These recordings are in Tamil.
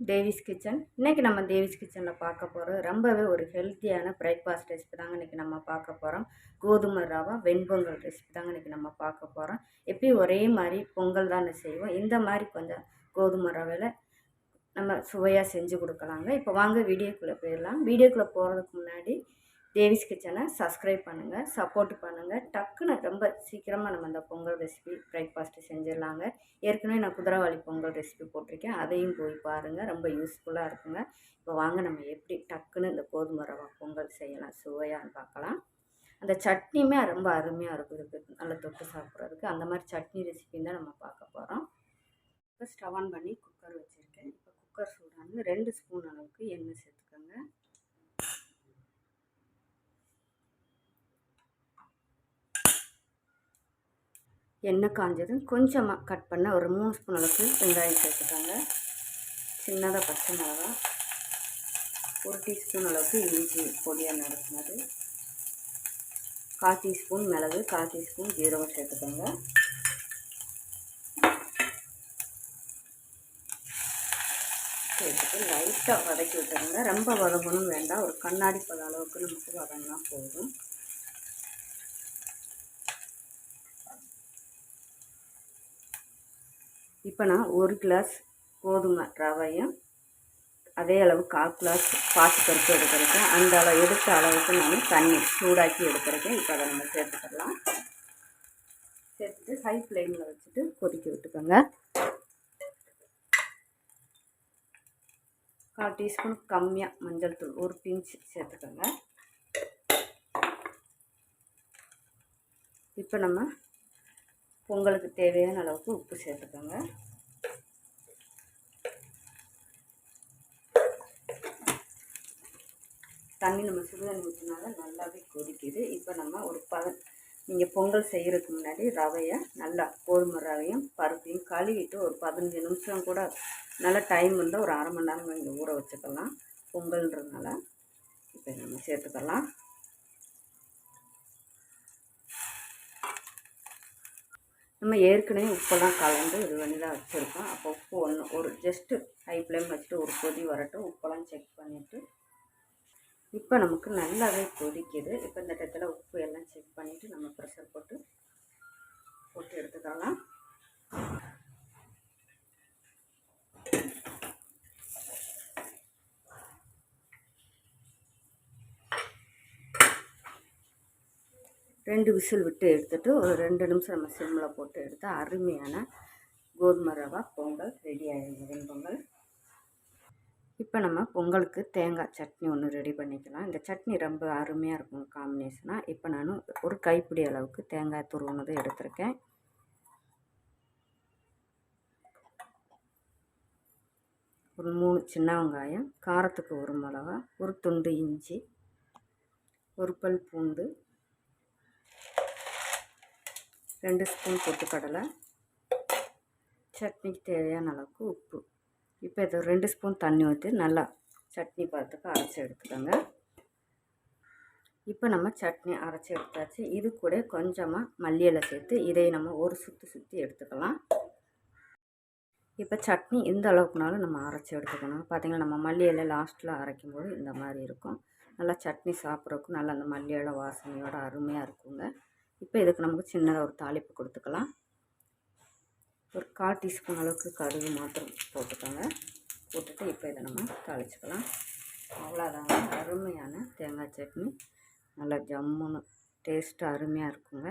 தேவிஸ் கிச்சன் இன்றைக்கி நம்ம தேவிஸ் கிச்சனில் பார்க்க போகிறது ரொம்பவே ஒரு ஹெல்த்தியான பிரேக்ஃபாஸ்ட் ரெசிபி தாங்க இன்றைக்கி நம்ம பார்க்க போகிறோம் கோதுமை ரவா வெண்பொங்கல் ரெசிபி தாங்க இன்றைக்கி நம்ம பார்க்க போகிறோம் எப்பயும் ஒரே மாதிரி பொங்கல் தானே செய்வோம். இந்த மாதிரி கொஞ்சம் கோதுமை ரவையில் நம்ம சுவையாக செஞ்சு கொடுக்கலாங்க. இப்போ வாங்க வீடியோக்குள்ளே போயிடலாம். வீடியோக்குள்ளே போகிறதுக்கு முன்னாடி தேவிஸ் கிச்சனை சப்ஸ்கிரைப் பண்ணுங்கள் சப்போர்ட் பண்ணுங்கள் டக்குன்னு ரொம்ப சீக்கிரமாக நம்ம அந்த பொங்கல் ரெசிபி பிரேக்ஃபாஸ்ட்டு செஞ்சிடலாங்க. ஏற்கனவே நான் குதிரவாளி பொங்கல் ரெசிபி போட்டிருக்கேன். அதையும் போய் பாருங்கள் ரொம்ப யூஸ்ஃபுல்லாக இருக்குங்க. இப்போ வாங்க நம்ம எப்படி டக்குன்னு இந்த கோதுமை ரவா பொங்கல் செய்யலாம். சுவையான்னு பார்க்கலாம். அந்த சட்னியுமே ரொம்ப அருமையாக இருக்கும். இதுக்கு நல்லா தொட்டு சாப்பிட்றதுக்கு. அந்த மாதிரி சட்னி ரெசிபின்னு தான் நம்ம பார்க்க போகிறோம் இப்போ ஸ்டவ் ஆன் பண்ணி குக்கர் வச்சுருக்கேன். இப்போ குக்கர் சூடானு ரெண்டு ஸ்பூன் அளவுக்கு எண்ணெய் சேர்த்து எண்ணெய் காஞ்சதும் கொஞ்சமாக கட் பண்ண ஒரு மூணு ஸ்பூன் அளவுக்கு வெங்காயம் சேர்த்துட்டாங்க சின்னதாக பச்சை மிளகா. ஒரு டீஸ்பூன் அளவுக்கு இஞ்சி பொடியாக நடத்தினது கால் டீஸ்பூன் மிளகு கால் டீஸ்பூன் ஜீரகம் சேர்த்துக்கோங்க. சேர்த்துட்டு லைட்டாக வதக்கி விட்டுருங்க. ரொம்ப வதங்கணும் வேண்டாம். ஒரு கண்ணாடி பத அளவுக்கு நமக்கு வதங்கினா போதும். இப்போ நான் ஒரு கிளாஸ் கோதுமை ரவையும் அதே அளவு கால் கிளாஸ் பாசி பருப்பு எடுத்துருக்கேன் அந்த அளவு எடுத்த அளவுக்கு நான் தண்ணி சூடாக்கி எடுத்துருக்கேன் இப்போ அதை நம்ம சேர்த்துக்கலாம். சேர்த்துட்டு ஹை ஃப்ளேமில் வச்சுட்டு கொதிக்க விட்டுக்கோங்க. கால் டீஸ்பூன் கம்மியாக மஞ்சள் தூள் ஒரு பிஞ்ச் சேர்த்துக்கோங்க. இப்போ நம்ம பொங்கலுக்கு தேவையான அளவுக்கு உப்பு சேர்த்துக்கோங்க. தண்ணி நம்ம சுடுதண்ணி ஊற்றினால நல்லாவே கொதிக்குது. இப்போ நம்ம ஒரு பத நீங்கள் பொங்கல் செய்கிறதுக்கு முன்னாடி ரவையை நல்லா கோதுமை ரவையும் பருப்பையும் கழுவிட்டு ஒரு பதினஞ்சு நிமிஷம் கூட நல்லா டைம் இருந்தால் ஒரு அரை மணி நேரம் இங்கே ஊற வச்சுக்கலாம். பொங்கல்ன்றதுனால இப்போ நம்ம சேர்த்துக்கலாம். நம்ம ஏற்கனவே உப்பெல்லாம் கலந்து இது பண்ணி தான் வச்சுருக்கோம். அப்போ உப்பு ஒன்று ஒரு ஜஸ்ட்டு ஹை ஃப்ளேம் வச்சுட்டு ஒரு கொதி வரட்டும். உப்பெல்லாம் செக் பண்ணிவிட்டு இப்போ நமக்கு நல்லாவே கொதிக்குது. இப்போ இந்த இடத்துல உப்பு எல்லாம் செக் பண்ணிவிட்டு நம்ம ப்ரெஷர் போட்டு போட்டு எடுத்துக்கலாம். ரெண்டு விசில் விட்டு எடுத்துகிட்டு ஒரு ரெண்டு நிமிஷம் நம்ம சிம்மில் போட்டு எடுத்து அருமையான கோதுமை ரவா பொங்கல் ரெடி ஆகிடுங்க வெண்பொங்கல் இப்போ நம்ம பொங்கலுக்கு தேங்காய் சட்னி ஒன்று ரெடி பண்ணிக்கலாம். இந்த சட்னி ரொம்ப அருமையாக இருக்கும் காம்பினேஷனாக இப்போ நான் ஒரு கைப்பிடி அளவுக்கு தேங்காய் துருவனது எடுத்திருக்கேன். ஒரு மூணு சின்ன வெங்காயம் காரத்துக்கு ஒரு மிளகா ஒரு துண்டு இஞ்சி ஒரு பல் பூண்டு ரெண்டு ஸ்பூன் பொட்டுக்கடலை சட்னிக்கு தேவையான அளவுக்கு உப்பு. இப்போ இது ரெண்டு ஸ்பூன் தண்ணி ஊற்றி நல்லா சட்னி பார்த்துக்கு அரைச்சி எடுத்துக்கோங்க. இப்போ நம்ம சட்னி அரைச்சி எடுத்தாச்சு. இது கூட கொஞ்சமாக மல்லியலை சேர்த்து இதை நம்ம ஒரு சுற்றி சுற்றி எடுத்துக்கலாம். இப்போ சட்னி இந்த அளவுக்குனாலும் நம்ம அரைச்சி எடுத்துக்கணும். பார்த்திங்கன்னா நம்ம மல்லி இலை லாஸ்ட்டில் அரைக்கும் போது இந்த மாதிரி இருக்கும். நல்லா சட்னி சாப்பிட்றதுக்கும் நல்லா அந்த மல்லி இலை வாசனையோட அருமையாக இருக்குங்க. இப்போ இதுக்கு நமக்கு சின்னதாக ஒரு தாளிப்பு கொடுத்துக்கலாம். ஒரு கால் டீஸ்பூன் அளவுக்கு கடுகு மாத்திரம் போட்டுக்கோங்க. போட்டுட்டு இப்போ இதை நம்ம தாளிச்சுக்கலாம். அவ்வளோதாங்க. அருமையான தேங்காய் சட்னி. நல்லா ஜம்முன்னு டேஸ்ட்டு அருமையாக இருக்குங்க.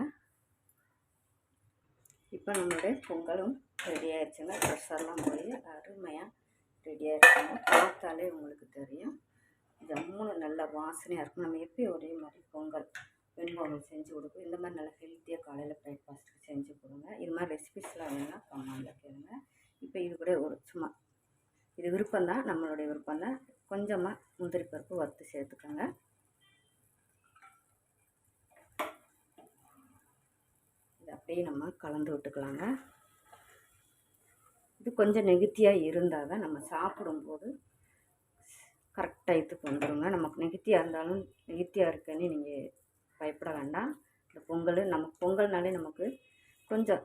இப்போ நம்மளுடைய பொங்கலும் ரெடி ஆயிடுச்சுங்க. ப்ரெஷர்லாம் போய் அருமையாக ரெடியாக இருக்குங்க பார்த்தாலே உங்களுக்கு தெரியும். ஜம்முன்னு நல்ல வாசனையாக இருக்கும். நம்ம எப்பயும் ஒரே மாதிரி பொங்கல் வெண்பொங்கல் செஞ்சு கொடுக்கும். இந்த மாதிரி நல்லா ஹெல்த்தியாக காலையில் பிரேக்ஃபாஸ்ட்டுக்கு செஞ்சு கொடுங்க. இது மாதிரி ரெசிபிஸ்லாம் வேணும்னா கமெண்டில் கேளுங்க. இப்போ இது கூட ஒரு சும்மா இது விருப்பம் தான் நம்மளுடைய விருப்பம் தான் கொஞ்சமாக முந்திரி பருப்பு வறுத்து சேர்த்துக்கோங்க. இது அப்படியே நம்ம கலந்து விட்டுக்கலாங்க. இது கொஞ்சம் நெகத்தியாக இருந்தால் தான் நம்ம சாப்பிடும்போது கரெக்ட் டயத்துக்கு வந்துடுங்க நமக்கு நெகத்தியாக இருந்தாலும் நெகத்தியாக இருக்குன்னு நீங்கள் பயப்பட வேண்டாம். இந்த பொங்கல் நமக்கு பொங்கல்னாலே நமக்கு கொஞ்சம்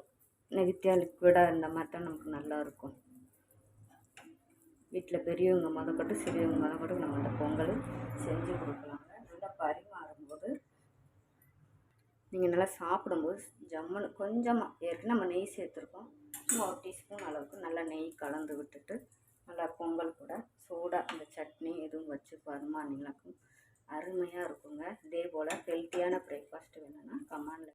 நெகட்டிவாக லிக்விடாக இருந்த மாதிரி தான் நமக்கு நல்லா இருக்கும். வீட்டில் பெரியவங்க முதற்கொண்டு சிறியவங்க முதற்கொண்டு நம்ம அந்த பொங்கல் செஞ்சு கொடுக்கலாங்க. நல்லா பரிமாறும்போது நீங்கள் நல்லா சாப்பிடும்போது ஜம்முன்னு கொஞ்சமாக ஏற்கனவே நம்ம நெய் சேர்த்துருக்கோம். சும்மா ஒரு டீஸ்பூன் அளவுக்கு நல்லா நெய் கலந்து விட்டுட்டு நல்லா பொங்கல் கூட சூடாக அந்த சட்னி எதுவும் வச்சு பரிமாறினீங்கனாக்கும் அருமையாக இருக்குங்க. இதே போல் ஹெல்த்தியான பிரேக்ஃபாஸ்ட் வேணும்னா கமாண்டில்